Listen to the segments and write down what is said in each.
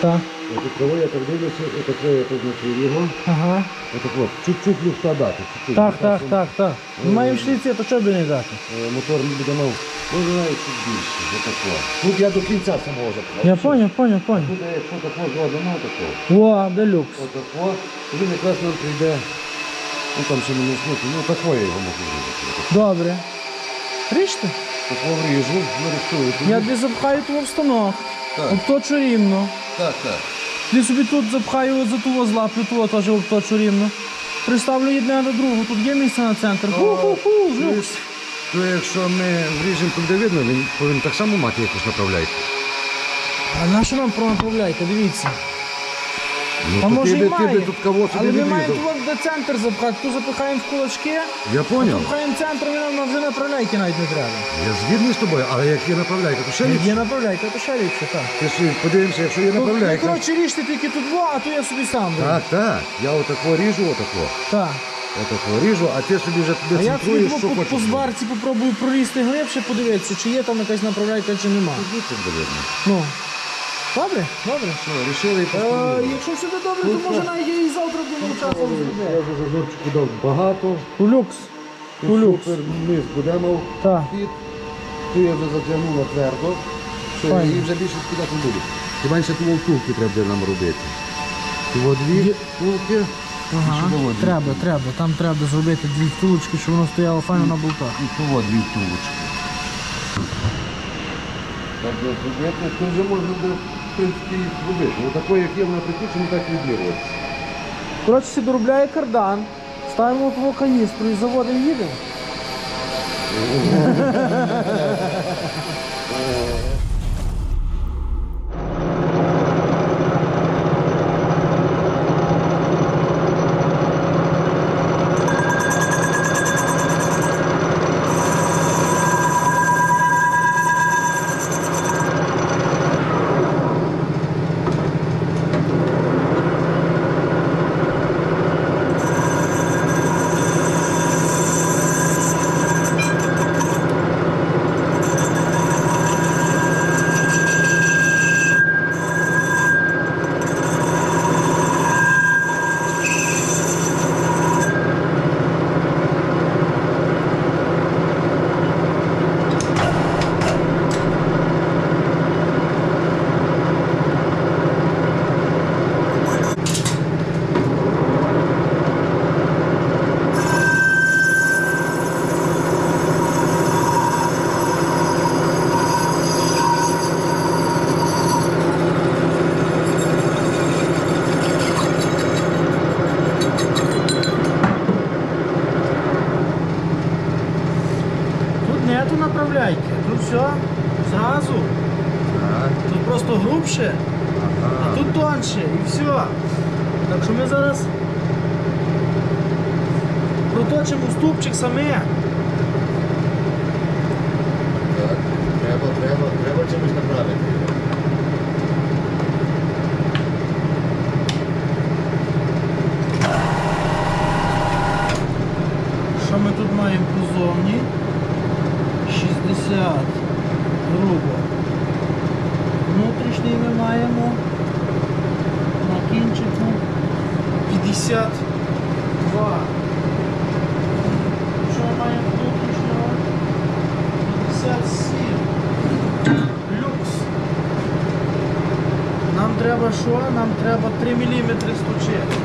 Так. От кого я так дивлюся, отако я позначив його. Ага. Отак от, чуть-чуть люфта дати. чуть-чуть. Так, Ну, так, так, так. Ми маємо шліці, то що би не дати? е, Мотор не буде мав, ну, навіть чуть більше. Отако. Тут я до кінця самого запхав. Я поняв, поняв, поняв. Тут я, якщо тако згодимо, тако. О, делюкс. Отако. Він якраз нам прийде. Ну там ще не снути. Ну тако я його можу зробити. Добре. Ріжте. Тако вріжу, нарисую. Я тобі запхаю того в станок. Так. Обточу рівно. Так, так. Ти собі тут запхаю за ту злаплю, того теж обточу рівно. Приставлю одне на другого. Тут є місце на центр. Ху-ху-ху. То якщо ми вріжемо туди видно, він повинен так само мати якусь направляйку. А на що нам пронаправляйте? Дивіться. Ну, А то може ти, і би- ти має. би тут кого собі Але ми маємо тут де центр запхати, тут запихаємо в кулачки, Я поняв. запихаємо центр, і нам вже направляйки навіть не треба. Я згідний з тобою, але як є направляйка, то ще ліпше. Є направляйка, то ще ліпше, так. Ти ж подивимося, якщо є Ну, направляйка. коротше, ріжте тільки тут два, а то я собі сам роблю. Так, так. Я отако ріжу, отако. Так. Отако ріжу, а ти собі вже А туди я собі центруєш, що по, хочеш. по збарці попробую пролізти глибше, подивитися, чи є там якась направляйка, чи нема. Буде видно. Ну. Добре, добре. Що, рішили Е, якщо все буде добре, то може навіть і завтра будемо часом Я зробити. вже зазорчику дав багато. Улюкс. Улюкс. Супер низ буде мав Так. під. Ту я вже затягнув на твердо. Що Файно. і вже більше скидати не буду. Хіба ще ту втулки треба буде нам робити. Ті дві втулки. Ага, чудово, треба, треба. Там треба зробити дві втулочки, щоб воно стояло файно на болтах. І того дві втулочки. Так, для зробити, то вже можна буде, принципі, їх зробити. Отако, як є, вона прикручена, так і відмірюється. Коротше, всі доробляє кардан, ставимо в того каністру і заводимо їдемо. Тут нету направляйки, тут все зразу. Тут просто грубше, а тут тонше і все. Так що ми зараз проточимо ступчик саме. Так, треба, треба, треба чимось направити. Що ми тут маємо позовні? 60 грубо. Внутрішній ми маємо на кінчику 52. Що ми маємо внутрішнього? 57. Люкс. Нам треба що? Нам треба 3 мм стучити.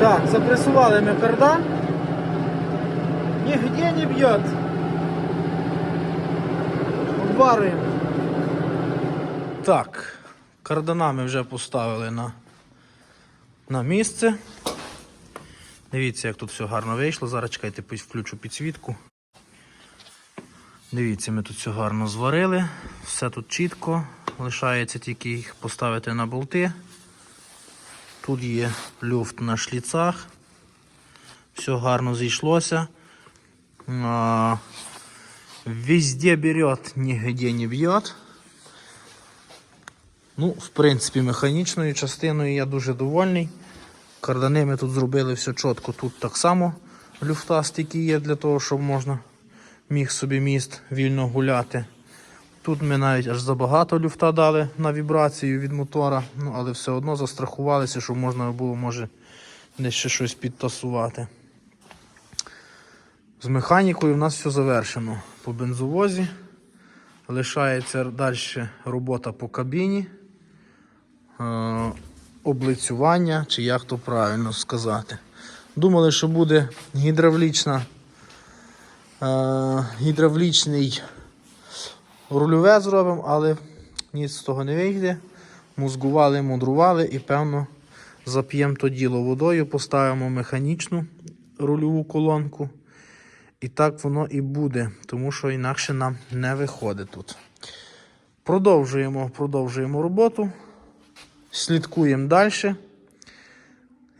Так, запрессовали мы кардан. Нигде не бьет. Обварюємо. Так, кардана ми вже поставили на, на місце. Дивіться, як тут все гарно вийшло. Зараз чекайте, включу підсвітку. Дивіться, ми тут все гарно зварили. Все тут чітко. Лишається тільки їх поставити на болти. Тут є люфт на шліцах. Все гарно зійшлося. Везде берет, нигде не б'є. Ну, в принципі, механічною частиною я дуже довольний. Кардани ми тут зробили все чітко. Тут так само люфта стільки є для того, щоб можна міг собі міст вільно гуляти. Тут ми навіть аж забагато люфта дали на вібрацію від мотора, ну, але все одно застрахувалися, щоб можна було може десь ще щось підтасувати. З механікою в нас все завершено по бензовозі. Лишається далі робота по кабіні, е, облицювання, чи як то правильно сказати. Думали, що буде гідравлічна, е, гідравлічний рульове зробимо, але ніц з того не вийде. Мозгували, мудрували і певно зап'ємо то діло водою, поставимо механічну рульову колонку. І так воно і буде, тому що інакше нам не виходить тут. Продовжуємо, продовжуємо роботу. Слідкуємо далі.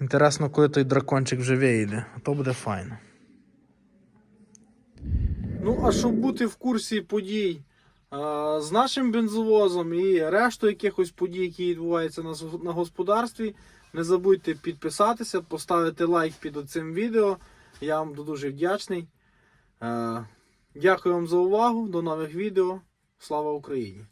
Інтересно, коли той дракончик вже вийде, то буде файно. Ну, а щоб бути в курсі подій з нашим бензовозом і решту якихось подій, які відбуваються на, господарстві, не забудьте підписатися, поставити лайк під цим відео. Я вам дуже вдячний. Е, Дякую вам за увагу. До нових відео. Слава Україні!